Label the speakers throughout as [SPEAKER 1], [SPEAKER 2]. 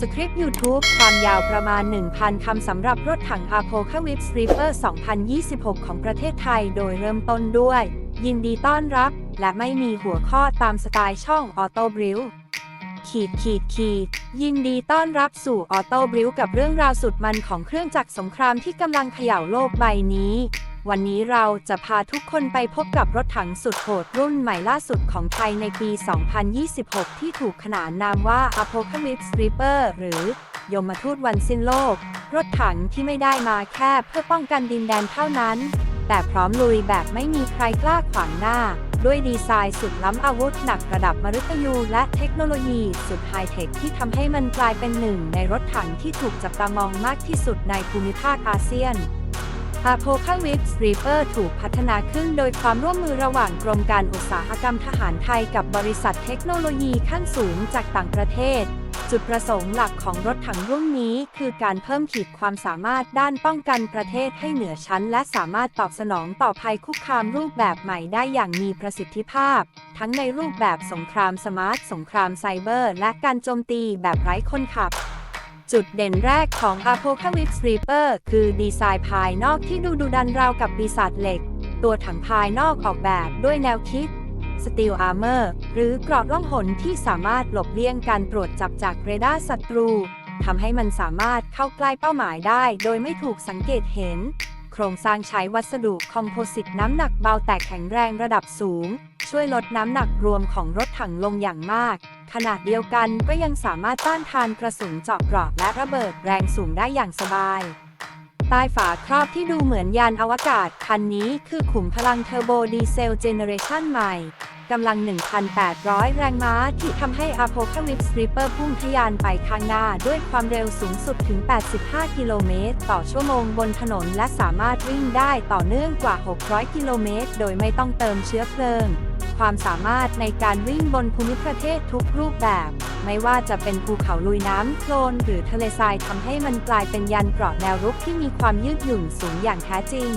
[SPEAKER 1] สคริปต์ YouTube ความยาวประมาณ 1,000 คำสำหรับรถถัง Apocalypse Reaper 2026 ของประเทศไทย โดยเริ่มต้นด้วย ยินดีต้อนรับ และไม่มีหัวข้อตามสไตล์ช่อง Auto b r i l ขีดขีดขีดยินดีต้อนรับสู่ Auto b r i l กับเรื่องราวสุดมันของเครื่องจักรสงครามที่กำลังเขย่าโลกใบนี้ วันนี้เราจะพาทุกคนไปพบกับรถถังสุดโหดรุ่นใหม่ล่าสุดของไทยในปี 2026 ที่ถูกขนานนามว่า Apocalypse Reaper หรือยมทูตวันสิ้นโลก รถถังที่ไม่ได้มาแค่เพื่อป้องกันดินแดนเท่านั้น แต่พร้อมลุยแบบไม่มีใครกล้าขวางหน้า ด้วยดีไซน์สุดล้ำอาวุธหนักระดับมฤตยู และเทคโนโลยีสุดไฮเทคที่ทำให้มันกลายเป็นหนึ่งในรถถังที่ถูกจับตามองมากที่สุดในภูมิภาคอาเซียน Apocalypse Reaper ถูกพัฒนาขึ้นโดยความร่วมมือระหว่างกรมการอุตสาหกรรมทหารไทยกับบริษัทเทคโนโลยีขั้นสูงจากต่างประเทศ จุดประสงค์หลักของรถถังรุ่นนี้คือการเพิ่มขีดความสามารถด้านป้องกันประเทศให้เหนือชั้น และสามารถตอบสนองต่อภัยคุกคามรูปแบบใหม่ได้อย่างมีประสิทธิภาพ ทั้งในรูปแบบสงครามสมาร์ท สงครามไซเบอร์ และการโจมตีแบบไร้คนขับ จุดเด่นแรกของ Apocalypse Reaper คือดีไซน์ภายนอกที่ดูดุดันราวกับปีศาจเหล็ก ตัวถังภายนอกออกแบบด้วยแนวคิด Steel Armor หรือเกรอบล่องหนที่สามารถหลบเลี่ยงการตรวจจับจากเรดาร์ศัตรูทำให้มันสามารถเข้าใกล้เป้าหมายได้ โดยไม่ถูกสังเกตเห็น โครงสร้างใช้วัสดุคอมโพสิตน้ำหนักเบาแต่แข็งแรงระดับสูง ช่วยลดน้ำหนักรวมของรถถังลงอย่างมาก ขนาดเดียวกันก็ยังสามารถต้านทานกระสุนเจาะเกราะและระเบิดแรงสูงได้อย่างสบาย ใต้ฝาครอบที่ดูเหมือนยานอวกาศ คันนี้คือขุมพลังเทอร์โบดีเซลเจเนเรชันใหม่กำลัง 1,800 แรงม้าที่ทำให้ Apocalypse Reaper พุ่งทะยานไปข้างหน้าด้วยความเร็วสูงสุดถึง 85 กิโลเมตร ต่อชั่วโมงบนถนนและสามารถวิ่งได้ต่อเนื่องกว่า 600 กิโลเมตร โดยไม่ต้องเติมเชื้อเพลิง ความสามารถในการวิ่งบนภูมิประเทศทุกรูปแบบ ไม่ว่าจะเป็นภูเขาลุยน้ำโคลนหรือทะเลทรายทำให้มันกลายเป็นยันเกราะแนวรุกที่มีความยืดหยุ่นสูงอย่างแท้จริง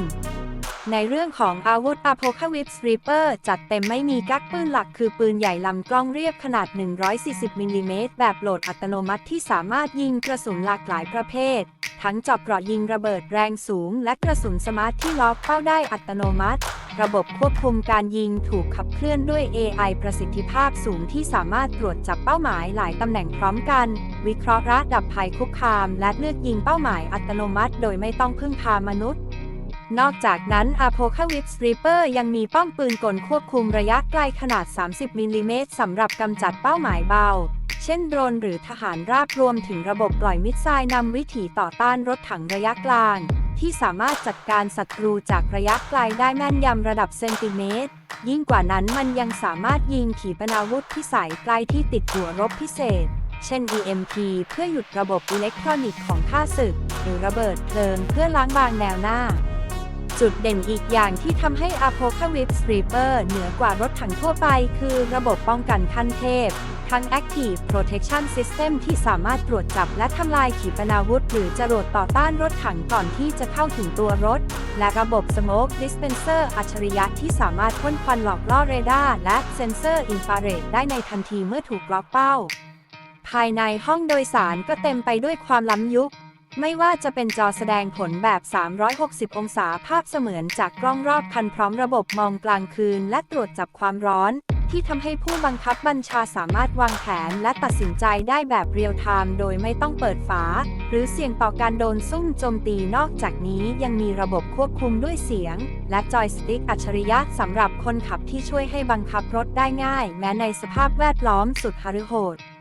[SPEAKER 1] ในเรื่องของอาวุธ Apocalypse Reaper จัดเต็มไม่มีกั๊กปืนหลักคือปืนใหญ่ลำกล้องเรียบขนาด 140มิลลิเมตรแบบโหลดอัตโนมัติที่สามารถยิงกระสุนหลากหลายประเภท ทั้งเจอบเกราะยิงระเบิดแรงสูง และกระสุนสมาร์ทที่ล็อกเป้าได้อัตโนมัติ ระบบควบคุมการยิงถูกขับเคลื่อนด้วย AI ประสิทธิภาพสูงที่สามารถตรวจจับเป้าหมายหลายตำแหน่งพร้อมกัน วิเคราะห์ระดับภัยคุกคาม และเลือกยิงเป้าหมายอัตโนมัติ โดยไม่ต้องพึ่งพามนุษย์นอกจากนั้น Apocalypse Reaper ยังมีป้อมปืนกลควบคุมระยะไกลขนาด 30มิลลิเมตรสำหรับกำจัดเป้าหมายเบา เช่นโดรนหรือทหารราบรวมถึงระบบปล่อยมิสไซล์นำวิถีต่อต้านรถถังระยะกลาง ที่สามารถจัดการศัตรูจากระยะไกลได้แม่นยำระดับเซนติเมตร ยิ่งกว่านั้นมันยังสามารถยิงขีปนาวุธพิสัยไกลที่ติดหัวรบพิเศษ เช่น EMP เพื่อหยุดระบบอิเล็กทรอนิกส์ของข้าศึก หรือระเบิดเพลิงเพื่อล้างบางแนวหน้า จุดเด่นอีกอย่างที่ทำให้ Apocalypse Reaper เหนือกว่ารถถังทั่วไป คือระบบป้องกันขั้นเทพ ทั้ง Active Protection System ที่สามารถตรวจจับและทำลายขีปนาวุธ หรือจรวดต่อต้านรถถังก่อนที่จะเข้าถึงตัวรถ และระบบ Smoke Dispenser อัจฉริยะที่สามารถพ่นควันหลอกล่อเรดาร์และเซนเซอร์อินฟราเรดได้ในทันทีเมื่อถูกล็อกเป้า ภายในห้องโดยสารก็เต็มไปด้วยความล้ำยุค ไม่ว่าจะเป็นจอแสดงผลแบบ 360 องศาภาพเสมือนจากกล้องรอบคันพร้อมระบบมองกลางคืน และตรวจจับความร้อน ที่ทำให้ผู้บังคับบัญชาสามารถวางแผนและตัดสินใจได้แบบเรียลไทม์โดยไม่ต้องเปิดฝา หรือเสี่ยงต่อการโดนซุ่มโจมตีนอกจากนี้ยังมีระบบควบคุมด้วยเสียง และจอยสติ๊กอัจฉริยะสำหรับคนขับที่ช่วยให้บังคับรถได้ง่าย แม้ในสภาพแวดล้อมสุดหฤโหด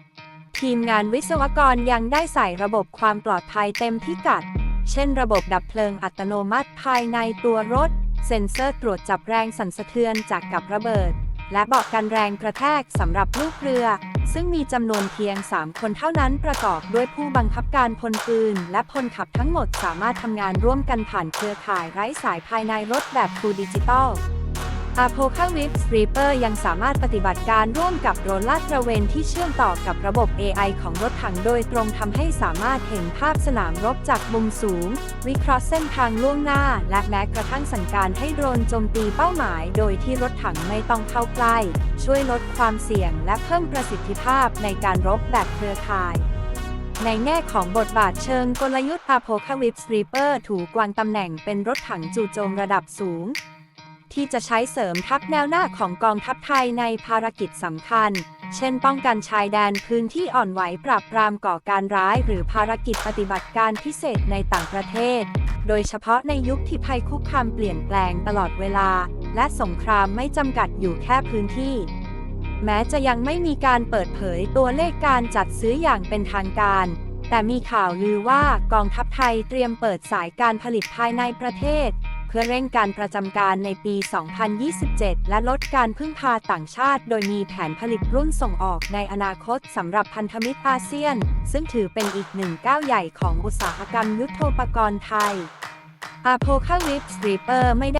[SPEAKER 1] ทีมงานวิศวกรยังได้ใส่ระบบความปลอดภัยเต็มพิกัด เช่นระบบดับเพลิงอัตโนมัติภายในตัวรถ เซ็นเซอร์ตรวจจับแรงสั่นสะเทือนจากกับระเบิด และเบาะกันแรงกระแทกสำหรับลูกเรือ ซึ่งมีจำนวนเพียง 3 คนเท่านั้นประกอบด้วยผู้บังคับการพลปืน และพลขับทั้งหมดสามารถทำงานร่วมกันผ่านเครือข่ายไร้สายภายในรถแบบดิจิทัล Full Digital Apocalypse Reaper ยังสามารถปฏิบัติการร่วมกับโดรนลาดตระเวนที่เชื่อมต่อกับระบบ AI ของรถถังโดยตรงทำให้สามารถเห็นภาพสนามรบจากมุมสูง วิเคราะห์เส้นทางล่วงหน้า และแม้กระทั่งสั่งการให้โดรนโจมตีเป้าหมาย โดยที่รถถังไม่ต้องเข้าใกล้ ช่วยลดความเสี่ยง และเพิ่มประสิทธิภาพในการรบแบบเครือข่ายในแง่ของบทบาทเชิงกลยุทธ์ Apocalypse Reaper ถูกวางตำแหน่งเป็นรถถังจู่โจมระดับสูง ที่จะใช้เสริมทัพแนวหน้าของกองทัพไทยในภารกิจสำคัญ เช่นป้องกันชายแดนพื้นที่อ่อนไหวปราบปรามก่อการร้าย หรือภารกิจปฏิบัติการพิเศษในต่างประเทศ โดยเฉพาะในยุคที่ภัยคุกคามเปลี่ยนแปลงตลอดเวลา และสงครามไม่จำกัดอยู่แค่พื้นที่ แม้จะยังไม่มีการเปิดเผยตัวเลขการจัดซื้ออย่างเป็นทางการแต่มีข่าวลือว่ากองทัพไทยเตรียมเปิดสายการผลิตภายในประเทศ พื่อเร่งการประจำการในปี 2027 และลดการพึ่งพาต่างชาติ โดยมีแผนผลิตรุ่นส่งออกในอนาคตสำหรับพันธมิตรอาเซียน ซึ่งถือเป็นอีกหนึ่งก้าวใหญ่ของอุตสาหกรรมยุทโธปกรณ์ไทย Apocalypse Reaper ไม่ได้